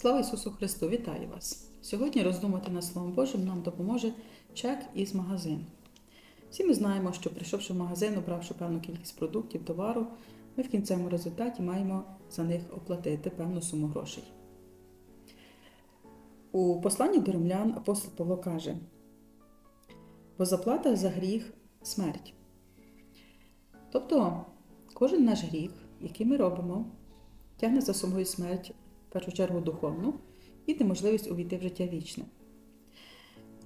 Слава Ісусу Христу! Вітаю вас! Сьогодні роздумати над Словом Божим нам допоможе чек із магазину. Всі ми знаємо, що прийшовши в магазин, обравши певну кількість продуктів, товару, ми в кінцевому результаті маємо за них оплатити певну суму грошей. У посланні до римлян апостол Павло каже: бо заплата за гріх смерть. Тобто, кожен наш гріх, який ми робимо, тягне за собою смерть, в першу чергу духовну, і неможливість увійти в життя вічне.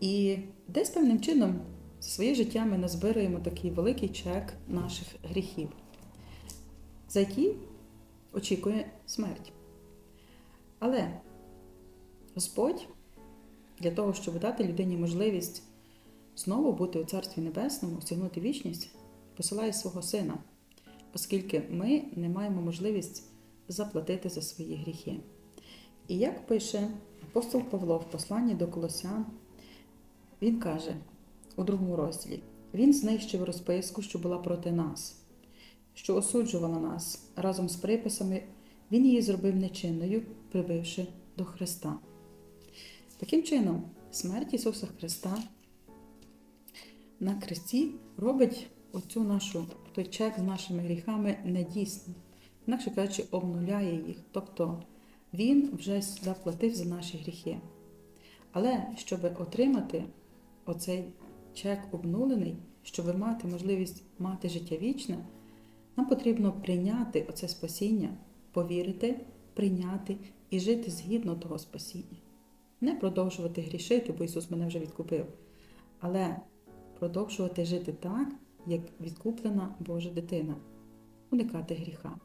І десь певним чином за своє життя ми назбираємо такий великий чек наших гріхів, за які очікує смерть. Але Господь для того, щоб дати людині можливість знову бути у Царстві Небесному, осягнути вічність, посилає свого сина, оскільки ми не маємо можливість заплатити за свої гріхи. І як пише апостол Павло в посланні до Колосян, він каже у другому розділі: Він знищив розписку, що була проти нас, що осуджувала нас разом з приписами, Він її зробив нечинною, прибивши до Христа. Таким чином, смерть Ісуса Христа на Христі робить оцю нашу той чек з нашими гріхами недійсним, інакше кажучи, обнуляє їх. Тобто Він вже заплатив за наші гріхи. Але щоб отримати оцей чек обнулений, щоб мати можливість мати життя вічне, нам потрібно прийняти оце спасіння, повірити, прийняти і жити згідно того спасіння. Не продовжувати грішити, бо Ісус мене вже відкупив, але продовжувати жити так, як відкуплена Божа дитина, уникати гріха.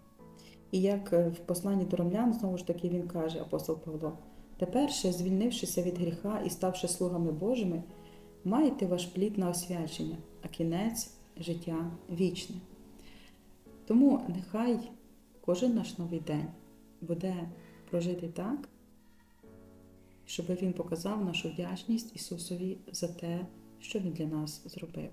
І як в посланні до ромлян, знову ж таки, він каже, апостол Павло, тепер ще, звільнившися від гріха і ставши слугами Божими, маєте ваш плід на освячення, а кінець життя вічне. Тому нехай кожен наш новий день буде прожити так, щоб він показав нашу вдячність Ісусові за те, що Він для нас зробив.